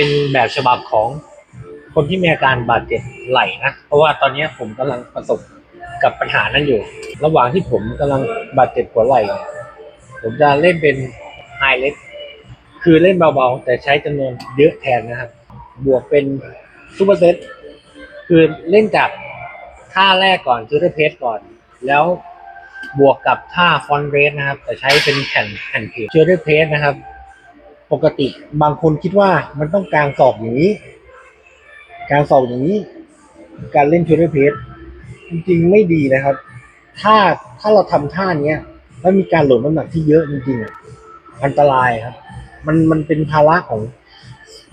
เป็นแบบฉบับของคนที่มีอาการบาดเจ็บไหล่นะ เพราะว่าตอนนี้ผมกำลังประสบกับปัญหานั้นอยู่ ระหว่างที่ผมกำลังบาดเจ็บหัวไหล่ ผมจะเล่นเป็นไฮเล็กคือเล่นเบาๆ แต่ใช้จำนวนเยอะแทนนะครับ บวกเป็นซูเปอร์เซตคือเล่นจากท่าแรกก่อนจูเดเพสก่อน แล้วบวกกับท่าฟอนเรสนะครับ แต่ใช้เป็นแผ่นแผ่นเพจจูเดเพสนะครับ ปกติบางคนคิดว่ามันต้องกางศอกอย่างนี้ กางศอกอย่างนี้ การเล่นชูเดอร์เพสจริงๆไม่ดีนะครับ ถ้าถ้าเราทำท่าเนี้ยแล้วมีการโหลดน้ำหนักที่เยอะจริงๆอันตรายครับ มันมันเป็นภาระของ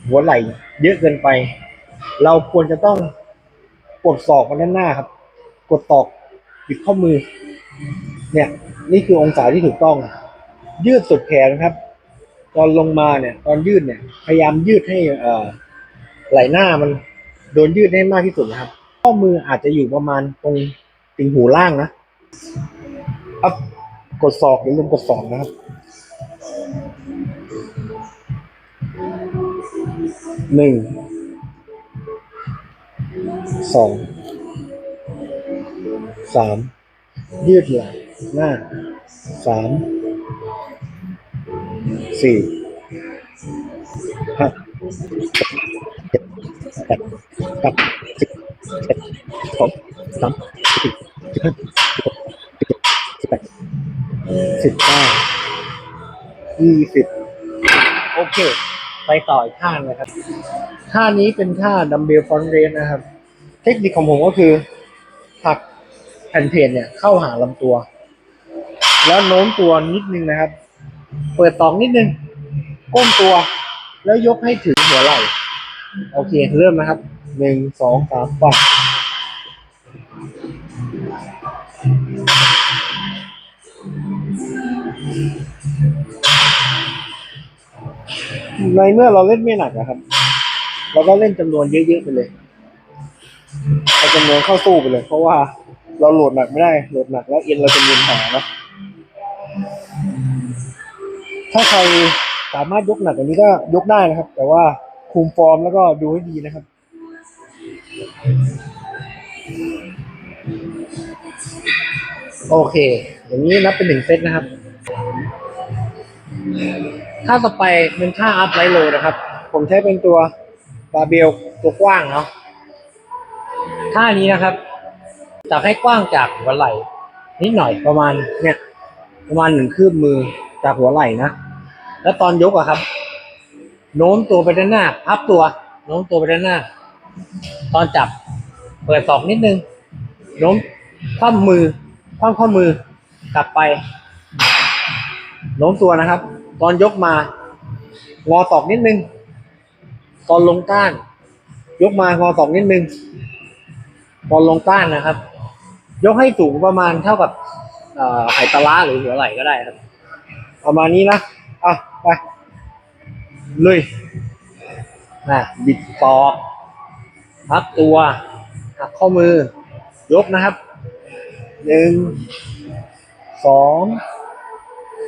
หัวไหล่เยอะเกินไป เราควรจะต้องกดศอกมาด้านหน้าครับ กดศอกบิดข้อมือ เนี่ย นี่คือองศาที่ถูกต้อง ยืดสุดแขนครับ ตอนลงมาเนี่ย ตอนยืดเนี่ย พยายามยืดให้เอ่อไหล่หน้ามันโดนยืดให้มากที่สุดนะครับ ข้อมืออาจจะอยู่ประมาณตรงติ่งหูล่างนะอัพกดศอกอย่าลืมกดศอกนะครับ หนึ่ง สอง สาม ยืดหล่หน้า สาม สี่ ห้าเจ็ดแปดเก้าสิบเอ็ดสิบสองสามสิบสี่สิบห้าสิบหกสิบเจ็ดสิบแปดสิบเก้ายี่สิบโอเค ไปต่ออีกท่านนะครับท่านี้เป็นท่าดัมเบลฟอนเรสนะครับ เทคนิคของผมก็คือผลักแผ่นเพจเนี่ยเข้าหาลำตัว แล้วโน้มตัวนิดนึงนะครับ เปิดตองนิดนึง ก้มตัว แล้วยกให้ถึงหัวไหล่ โอเค เริ่มนะครับ หนึ่ง สอง สามปักในเมื่อเราเล่นไม่หนักนะครับ เราก็เล่นจำนวนเยอะๆไปเลยเอาจำนวนเข้าสู้ไปเลย เพราะว่าเราโหลดหนักไม่ได้ โหลดหนักแล้วเอ็นเราจะมีปัญหาเนะถ้าใคร สามารถยกหนักกว่านี้ก็ยกได้นะครับ แต่ว่าคุมฟอร์มแล้วก็ดูให้ดีนะครับโอเค อย่างนี้นับเป็นหนึ่งเซตนะครับ ท่าต่อไปเป็นท่าอัพไลท์โลนะครับ ผมใช้เป็นตัวบาเบลตัวกว้างเนาะ ท่านี้นะครับจะให้กว้างจากหัวไหล่นิดหน่อยประมาณเนี่ย ประมาณหนึ่งคืบมือจากหัวไหล่นะ แล้วตอนยกอะครับ โน้มตัวไปด้านหน้าพับตัว โน้มตัวไปด้านหน้า ตอนจับ เปิดศอกนิดนึง โน้มคว่ำมือคว่ำข้อมือกลับไป โน้มตัวนะครับ ตอนยกมางอศอกนิดนึง ตอนลงต้าน ยกมางอศอกนิดนึง ตอนลงต้านนะครับ ยกให้สูงประมาณเท่ากับเอ่ตะล้าหรือหัวไหล่ก็ได้ครับ ประมาณนี้นะ ไปเลยนะบิดศอกพับตัวหักข้อมือ ยกนะครับหนึ่งสอง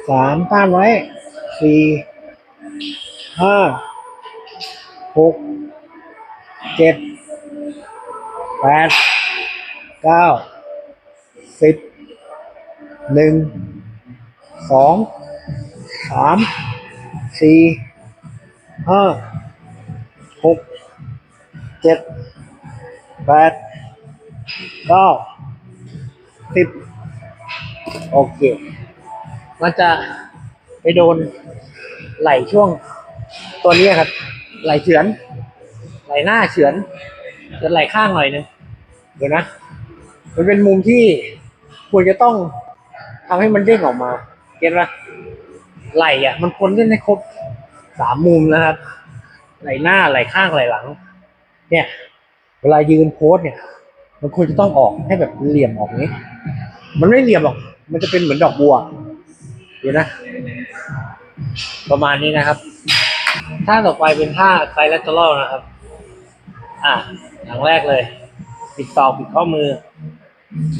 สามต้านไว้สี่ห้าหกเจ็ดแปดเก้าสิบหนึ่งสองสาม สี่ห้าหกเจ็ดแปดเก้าสิบโอเค มันจะไปโดนไหลช่วงตัวนี้ครับ ไหลเฉือน ไหลหน้าเฉือนจะไหลข้างหน่อยนึงเดี๋ยวนะ มันเป็นมุมที่ควรจะต้องทำให้มันเด้งออกมา เก็ตปะ ไหล่อะ มันควรเล่นให้ครบสามมุมนะครับ ไหล่หน้าไหล่ข้างไหล่หลัง เนี่ย เวลายืนโพสเนี่ย มันควรจะต้องออกให้แบบเหลี่ยมออกนี้ มันไม่เหลี่ยมหรอก มันจะเป็นเหมือนดอกบัวเดี๋ยวนะ ประมาณนี้นะครับท่าต่อไปเป็นท่าไซเลตลนะครับ อะอย่างแรกเลย ปิดศอกปิดข้อมือ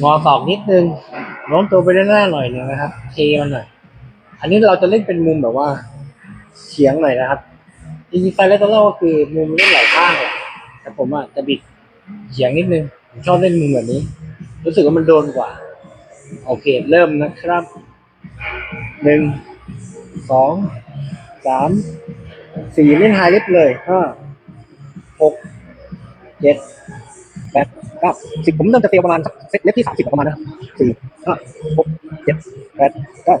งอศอกนิดนึงโน้มตัวไปด้านหน้าหน่อยหนึงนะครับ เทมันหน่อย อันนี้เราจะเล่นเป็นมุมแบบว่าเฉียงหน่อยนะครับจริงๆไซเลตเตอร์ก็คือมุมเล่นหลายข้างแหละแต่ผมอะจะบิดเฉียงนิดนึงผมชอบเล่นมุมแบบนี้ รู้สึกว่ามันโดนกว่า โอเค เริ่มนะครับหนึ่งสองสามสี่เล่นไฮเล็บเลยห้าหกเจ็ดแปดเก้าสิบผมเริ่มจะเตียวประมาณเซตเล็บที่สามสิบประมาณนะสี่ห้าหกเจ็ดแปดเก้า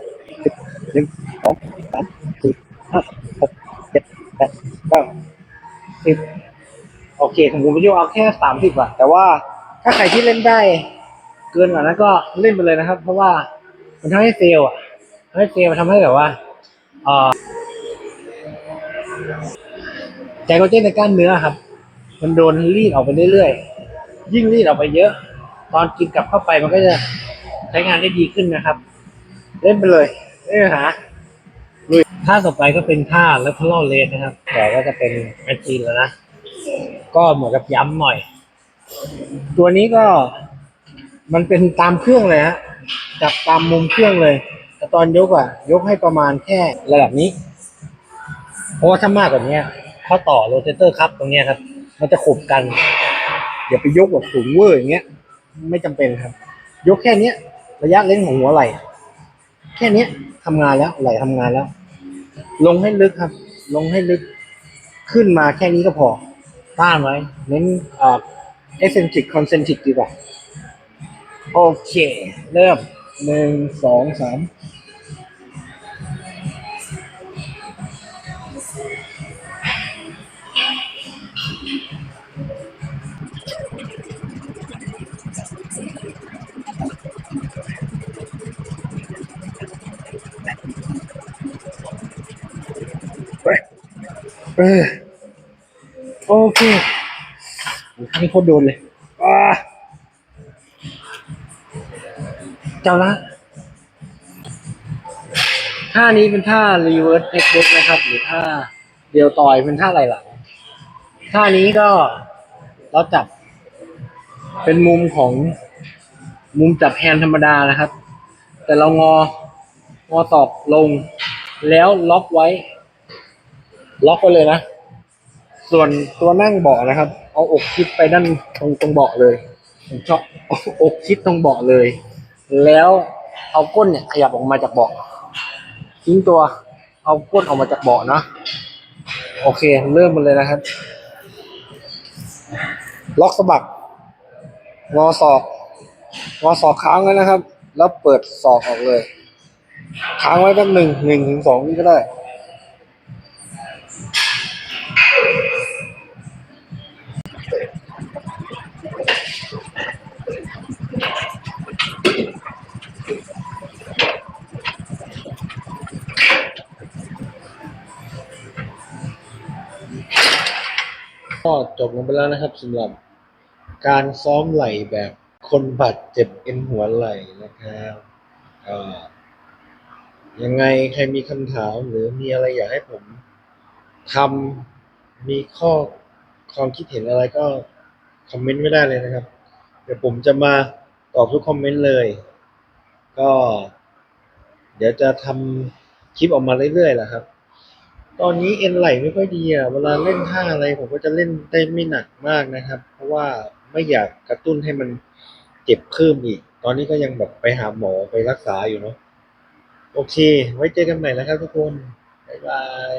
หนึ่งสองสามสี่ห้าหกเจ็ดแปดเก้าสิบโอเคของผมวิดีโอเอาแค่สามสิบอะแต่ว่าถ้าใครที่เล่นได้ เกินกว่านั้นก็เล่นไปเลยนะครับ เพราะว่ามันทำให้เฟลล์อะทำให้เฟลมันทำให้แบบว่าเอ่อใจโคเจนในกล้ามเนื้อครับ มันโดนรีดออกไปเรื่อยๆ ยิ่งรีดออกไปเยอะ ตอนกินกลับเข้าไปมันก็จะใช้งานได้ดีขึ้นนะครับ เล่นไปเลย ไม่มีปัญหาลุยท่าต่อไปก็เป็นท่าแล้วทะเลาเลนนะครับ แต่ก็จะเป็นแมชชีนแล้วนะ ก็เหมือนกับย้ำหน่อย ตัวนี้ก็มันเป็นตามเครื่องเลยฮะจับตามมุมเครื่องเลยแต่ตอนยกอะยกให้ประมาณแค่ระดับนี้ เพราะว่าถ้ามากกว่านี้ข้อต่อโรเตเตอร์ครับตรงเนี้ยครับ มันจะขบกัน อย่าไปยกแบบสูงเวอร์อย่างเงี้ย ไม่จำเป็นครับ ยกแค่เนี้ย ระยะเล่นของหัวไหล่ ค่เนี้ยทำงานแล้วไหล่ทำงานแล้ว ลงให้ลึกครับ ลงให้ลึกขึ้นมาแค่นี้ก็พอ ต้านไว้ เน้นเอ่อเอเซนติกคอนเซนติกดีกว่า โอเค เริ่มหนึ่งสองสาม โอเคท่านโคตรโดนเลยอาเจ้าละท่านี้เป็นท่า reverse x book นะครับ หรือท่าเดียวต่อยเป็นท่าไหล่หลังท่านี้ก็เราจับ เป็นมุมของมุมจับแฮนด์ธรรมดานะครับ แต่เรางองอตอบลง แล้วล็อกไว้ ล็อกไว้เลยนะ ส่วนตัวนั่งเบาะนะครับ เอาอกชิดไปด้านตรงตรงเบาะเลยผมชอบอกชิดตรงเบาะเลย แล้วเอาก้นเนี่ยขยับออกมาจากเบาะทิ้งตัวเอาก้นออกมาจากเบาะนะโอเค เริ่มมันเลยนะครับ ล็อกสะบักงอศอกงอศอกค้างไว้นะครับ แล้วเปิดศอกออกเลย ค้างไว้แป๊บหนึ่งหนึ่งถึงสองวิก็ได้ ก็จบลงไปแล้วนะครับสำหรับการซ้อมไหล่แบบคนบาดเจ็บเอ็นหัวไหล่นะครับก็ยังไงใครมีคำถามหรือมีอะไรอยากให้ผมทำมีข้อความคิดเห็นอะไรก็คอมเมนต์ไม่ได้เลยนะครับ เดี๋ยวผมจะมาตอบทุกคอมเมนต์เลย ก็ เดี๋ยวจะทำคลิปออกมาเรื่อยๆแหละครับ ตอนนี้เอ็นไหลไม่ค่อยดีอะ เวลาเล่นท่าอะไรผมก็จะเล่นได้ไม่หนักมากนะครับ เพราะว่าไม่อยากกระตุ้นให้มันเจ็บเพิ่มอีก ตอนนี้ก็ยังแบบไปหาหมอไปรักษาอยู่เนาะ โอเค ไว้เจอกันใหม่นะครับทุกคน บ๊ายบาย